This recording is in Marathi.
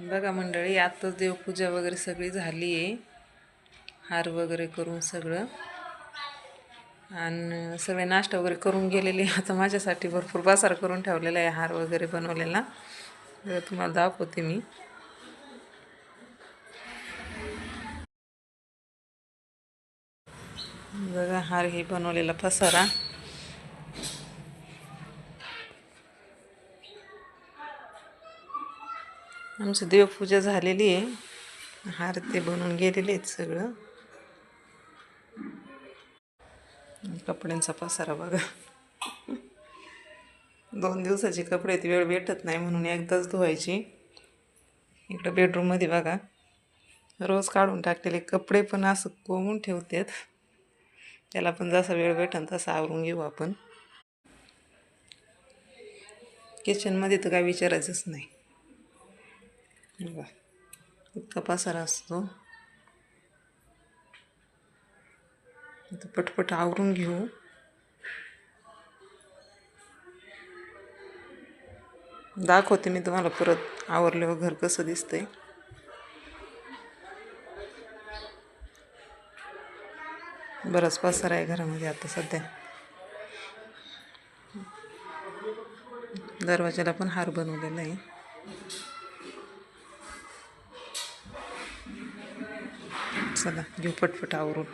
बघा मंडळी आत्ताच देवपूजा वगैरे सगळी झाली आहे हार वगैरे करून सगळं. आणि सगळे नाश्ता वगैरे करून गेलेले आता माझ्यासाठी भरपूर बाजार करून ठेवलेला आहे हार वगैरे बनवलेला. तुम्हाला दाखवते मी. बघा हार हे बनवलेला पसारा. आमची देवपूजा झालेली आहे. हार ते बनवून गेलेले आहेत सगळं. कपड्यांचा पसारा बघा. दोन दिवसाचे कपडे ती वेळ भेटत नाही म्हणून एकदाच धुवायची. इकडं बेडरूममध्ये बघा. रोज काढून टाकलेले कपडे पण असं कोमून ठेवतात. त्याला पण जसा वेळ भेटन तसा आवरून घेऊ आपण. किचनमध्ये तर काय विचारायचंच नाही. बघा इतका पसारा असतो आता पटपट आवरून घेऊ दाखवते मी तुम्हाला परत आवरल्यावर घर कसं दिसतंय. बराच पसारा आहे घरामध्ये आता सध्या. दरवाजाला पण हार बनवलेला आहे. चला घेऊ पटपट आवरून.